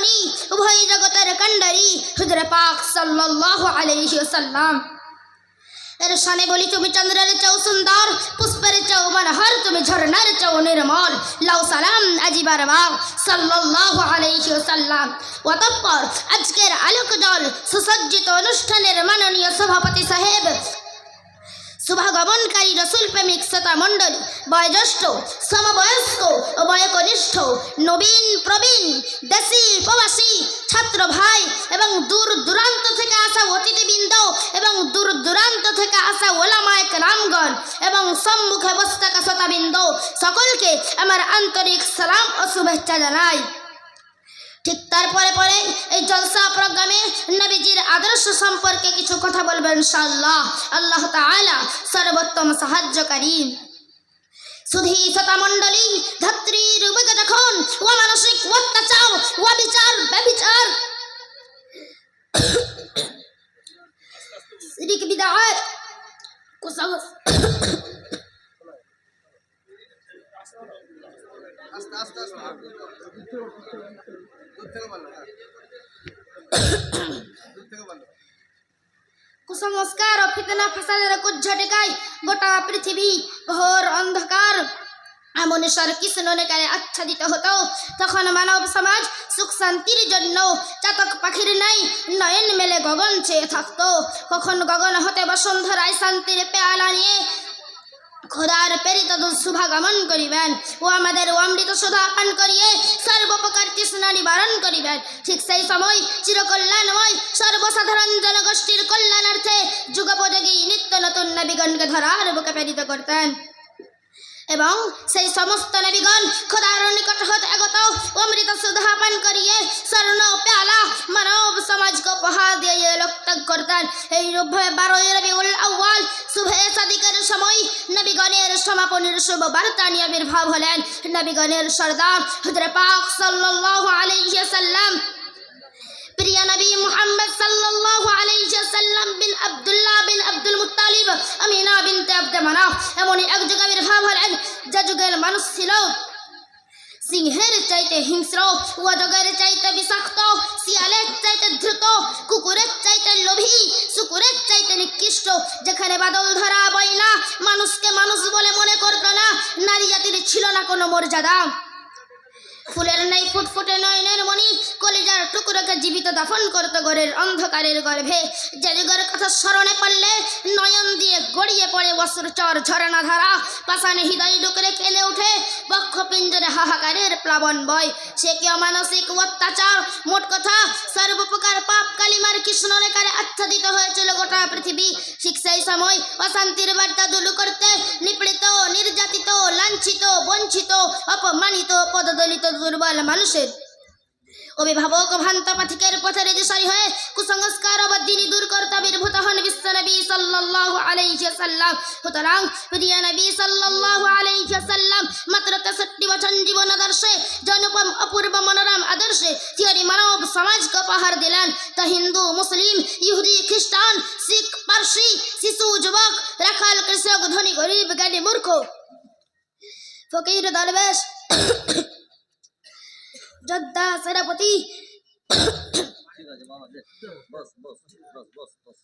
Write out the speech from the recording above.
মণি উভয় জগতের কান্ডারি হুজুরে পাক সাল্লাল্লাহু আলাইহি এর শানে বলি, তুমি চন্দ্রের চেয়েও সুন্দর, পুষ্পের চেয়েও মনোহর, তুমি ঝর্ণার চেয়েও নির্মল। লাউ সালাম আজিবার বাগ সাল্লাল্লাহু আলাইহি ওয়াসাল্লাম। অতঃপর আজকের আলোক জল সুসজ্জিত অনুষ্ঠানের মাননীয় সভাপতি সাহেব শুভাগমনকারী রসুল প্রেমিক শ্রোতা মণ্ডলী, বয়োজ্যেষ্ঠ, সমবয়স্ক ও বয়কনিষ্ঠ, নবীন প্রবীণ, দেশি প্রবাসী, ছাত্র ভাই এবং দূর দূরান্ত থেকে আসা অতিথিবৃন্দ এবং দূর দূরান্ত থেকে আসা ওলামায়ক রামগণ এবং সম্মুখে বসে থাকা শ্রোতাবৃন্দ, সকলকে আমার আন্তরিক সালাম ও শুভেচ্ছা জানাই। ঠিক তারপরে পরে এই জলসা প্রোগ্রামে নবীজির আদর্শ সম্পর্কে কিছু কথা বলবেন ইনশাআল্লাহ। আল্লাহ তাআলা সর্বোত্তম সাহায্যকারী। সুধী শতামণ্ডলী ধাত্রীর বুকে যখন ও মানসিক অত্যাচার ও বিচার ব্যবিচার কুসংস আস্তে আস্তে। কুসংস্কার ও ফিতনা ফাসাদের কুজ্ঝটিকায় গোটা পৃথিবী ঘোর অন্ধকার। এমন স্বর কৃষ্ণ নেকারে আচ্ছাদিত হতো, তখন মানব সমাজ সুখ শান্তির জন্য চাতক পাখির নাই নয়ন মেলে গগন চেয়ে থাকতো। কখন গগন হতে বসুন্ধরায় শান্তির পেয়ালা নিয়ে খোদার প্রেরিত শুভাগমন করিবেন। ও আমাদের অমৃত সুধা পান করিয়ে সর্বপ্রকার তৃষ্ণা নিবারণ করিবেন। ঠিক সেই সময় চিরকল্যাণময় সর্বসাধারণ জনগোষ্ঠীর কল্যাণার্থে যুগোপযোগী নিত্য নতুন নবীগণকে ধরার বুকে প্রেরিত করতেন। এবং সেই সমস্ত নবীগণ খোদার নিকট হতে অমৃত সুধা পান করিয়ে স্বর্ণ, পেয়ালা দিয়ে লোকত্যাগ করতেন এই রূপভাবে বারোই রবিউল আউ্বাল শুভে সাদিকের সময় নবীগণের সমাপনের শুভ বার্তা নিয়ে আবির্ভাব হলেন নবীগণের সর্দার হজরে পাক সাল্লাল্লাহু আলাইহি সাল্লাম। প্রিয় নবী মুহাম্মদ সাল্লাল্লাহু আলাইহি সাল্লাম বিন আব্দুল্লাহ বিন আব্দুল মুত্তালিব, আমিনা বিনতে আব্দে মানাফ এমনই এক যুগে আবির্ভাব হলেন, যে যুগের মানুষ ছিল। সিংহের চাইতে হিংস্র, ও জগের চাইতে বিষাক্ত দ্রুত কুকুরের চাইতে লোভী, শুকুরের চাইতে নিকৃষ্ট। যেখানে বাদল ধরা বইনা মানুষকে মানুষ বলে মনে করত না, নারী জাতির ছিল না কোনো মর্যাদা। ফুলের নাই ফুটফুটে নয়নের মণি, কলিজার টুকরোকে জীবিত দাফন করত গড়ের অন্ধকারের গর্ভে। যুগের কথা স্মরণে পড়লে নয়ন দিয়ে গড়িয়ে পড়ে বসুর চর ঝরনা ধারা। পাশানে হৃদয় ডুকরে কেঁদে ওঠে বক্ষ পিঞ্জরে হাহাকারের প্লাবন বয়। সে কি অমানসিক অত্যাচার? সর্বপ্রকার পাপ কালিমার কৃষ্ণ রেখারে আচ্ছাদিত হয়েছিল গোটা পৃথিবী। ঠিক সেই সময় অশান্তির বার্তা দুলু করতে নিপীড়িত, নির্যাতিত, লাঞ্ছিত, বঞ্চিত, অপমানিত, পদদলিত দুর্বল মানুষের। অভিভাবক ও ভ্রান্ত পাথিকের পথের দিশারি হয়ে কুসংস্কার ও বদিনী দূর করতে আবির্ভূত হন বিশ্ব নবী সাল্লাল্লাহু আলাইহি সাল্লাম সুতরাং প্রিয় নবী সাল্লাল্লাহু আলাইহি সাল্লাম মাত্র তেষট্টি বছর জীবন আদর্শে জনপম অপূর্ব মনোরম আদর্শে समाज का पहाड़ दिलान। त हिंदू, मुस्लिम, यहूदी, ख्रिस्टान, सिख, पारसी, शिशु युवक रखाल, कृषक, धनी, गरीब ज्ञानी मूर्ख। फकीर, दरवेश, जद्दा, सेनापति। बस बस बस बस बस।